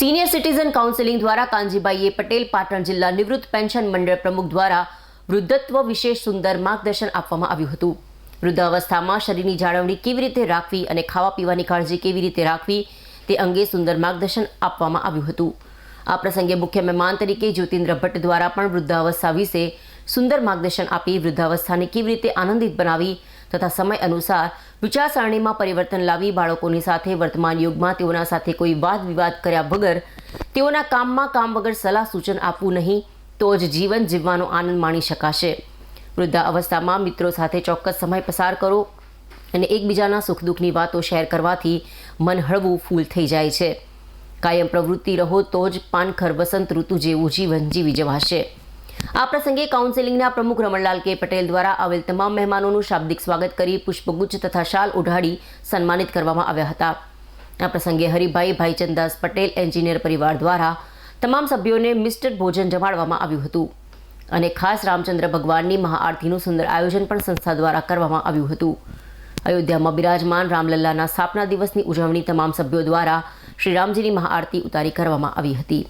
Senior citizen counselling દ્વારા કાનજીભાઈએ પટેલ પાટણ જિલ્લા નિવૃત્ત પેન્શન મંડળ પ્રમુખ દ્વારા વૃદ્ધત્વ વિશે સુંદર માર્ગદર્શન આપવામાં આવ્યું હતું. વૃદ્ધાવસ્થામાં શરીરની જાળવણી કેવી રીતે રાખવી અને ખાવા પીવાની કાળજી કેવી રીતે રાખવી તે અંગે સુંદર માર્ગદર્શન આપવામાં આવ્યું હતું. આ પ્રસંગે મુખ્ય મહેમાન તરીકે જ્યોતિન્દ્ર ભટ્ટ દ્વારા પણ વૃદ્ધાવસ્થા વિશે સુંદર માર્ગદર્શન આપી વૃદ્ધાવસ્થાને કેવી રીતે આનંદિત બનાવી તથા સમય અનુસાર વિચારસરણીમાં પરિવર્તન લાવી બાળકોની સાથે વર્તમાન યુગમાં તેઓના સાથે કોઈ વાદ વિવાદ કર્યા વગર તેઓના કામમાં કામ વગર સલાહ સૂચન આપવું નહીં, તો જ જીવન જીવવાનો આનંદ માણી શકાશે. વૃદ્ધા અવસ્થામાં મિત્રો સાથે ચોક્કસ સમય પસાર કરો અને એકબીજાના સુખ દુઃખની વાતો શેર કરવાથી મન હળવું ફૂલ થઈ જાય છે. કાયમ પ્રવૃત્તિ રહો તો જ પાનખર વસંત ઋતુ જેવું જીવન જીવી જવાશે. આ પ્રસંગે કાઉન્સેલિંગના પ્રમુખ રમણલાલ કે. પટેલ દ્વારા આવેલ તમામ મહેમાનોનું શાબ્દિક સ્વાગત કરી પુષ્પગુચ્છ તથા શાલ ઉઢાડી સન્માનિત કરવામાં આવ્યા હતા. આ પ્રસંગે હરિભાઈ ભાઈચંદાસ પટેલ એન્જિનિયર પરિવાર દ્વારા તમામ સભ્યોને મિસ્ટર ભોજન જમાડવામાં આવ્યું હતું અને ખાસ રામચંદ્ર ભગવાનની મહાઆરતીનું સુંદર આયોજન પણ સંસ્થા દ્વારા કરવામાં આવ્યું હતું. અયોધ્યામાં બિરાજમાન રામલલ્લાના સ્થાપના દિવસની ઉજવણી તમામ સભ્યો દ્વારા શ્રી રામજીની મહાઆરતી ઉતારી કરવામાં આવી હતી.